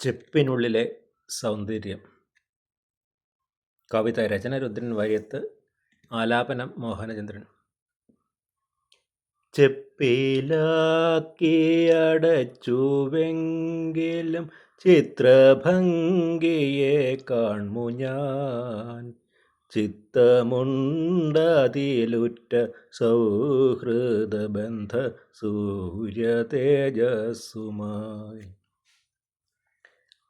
ചെപ്പിനുള്ളിലെ സൗന്ദര്യം. കവിത രചന രുദ്രൻ വയത്ത് ആലാപനം മോഹനചന്ദ്രൻ. ചെപ്പിലാക്കി അടച്ചുവെങ്കിലും ചിത്രഭംഗിയെ കാൺമു ഞാൻ. ചിത്തമുണ്ടതിലുറ്റ സൗഹൃദബന്ധ സൂര്യ തേജസ്സുമായി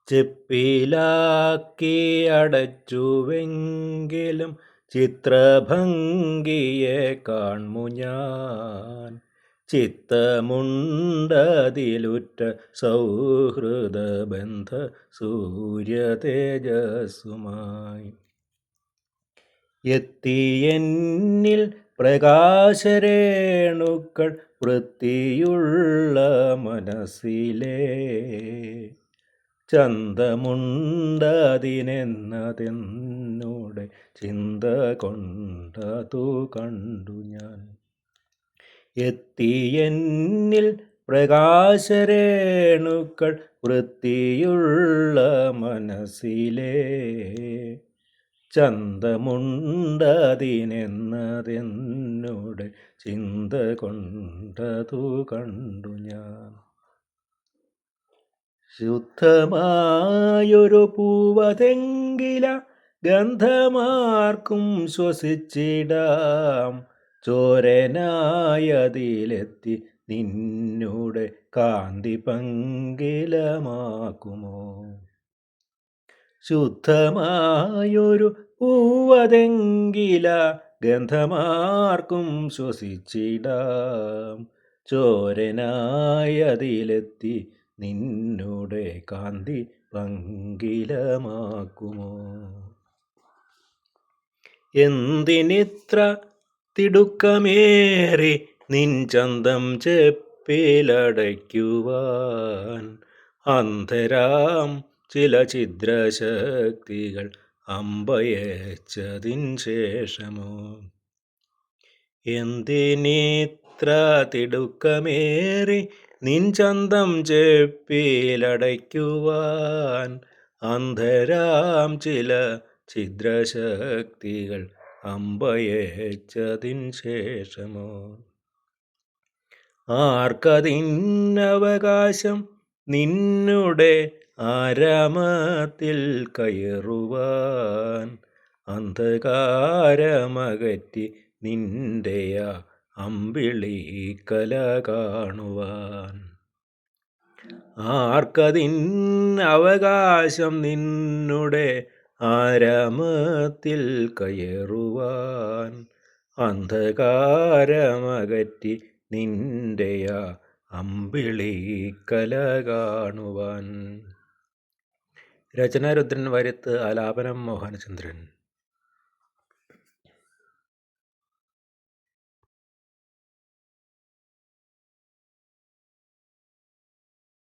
ചെപ്പിലാക്കി അടച്ചുവെങ്കിലും ചിത്രഭംഗിയെ കാൺമു ഞാൻ. ചിത്തമുണ്ടതിലുറ്റ സൗഹൃദബന്ധ സൂര്യ തേജസ്സുമായി എത്തിയെന്നിൽ പ്രകാശരേണുക്കൾ വൃത്തിയുള്ള മനസ്സിലേ. ചന്തമുണ്ടതിനെന്നതെന്നോടെ ചിന്ത കൊണ്ടതു കണ്ടു ഞാൻ. എത്തിയെന്നിൽ പ്രകാശരേണുക്കൾ വൃത്തിയുള്ള മനസ്സിലേ. ചന്തമുണ്ടതിനെന്നതെന്നോടെ ചിന്ത കൊണ്ടതു കണ്ടു ഞാൻ. ശുദ്ധമായൊരു പൂവതെങ്കില ഗന്ധമാർക്കും ശ്വസിച്ചിടാം. ചോരനായതിലെത്തി നിന്നൂടെ കാന്തി പങ്കിലമാക്കുമോ? ശുദ്ധമായൊരു പൂവതെങ്കില ഗന്ധമാർക്കും ശ്വസിച്ചിടാം. ചോരനായതിലെത്തി നിന്നോടെ കാന്തി പങ്കിലമാക്കുമോ? എന്തിനിത്ര തിടുക്കമേറി നിൻ ചന്തം ചെപ്പിലടയ്ക്കുവാൻ? അന്ധരാം ചില ഛിദ്രശക്തികൾ അമ്പയച്ചതിൻ ശേഷമോ? എന്തിനിത്ര തിടുക്കമേറി നിൻ ചന്തം ചെപ്പിലടയ്ക്കുവാൻ അന്ധരാം ചില ഛിദ്രശക്തികൾ അമ്പയച്ചതിൻ ശേഷമോ? ആർക്കതിന്നവകാശം നിന്നുടെ ആരാമത്തിൽ കയറുവാൻ അന്ധകാരമകറ്റി നിന്റെയ അമ്പിളി കല കാണുവാൻ. ആർക്കതിൻ അവകാശം നിന്നുടെ ആരാമത്തിൽ കയറുവാൻ. അന്ധകാരമകറ്റി നിന്റെയാ അമ്പിളി കല കാണുവാൻ. രചനാരുദ്രൻ വരുത്ത് ആലാപനം മോഹനചന്ദ്രൻ.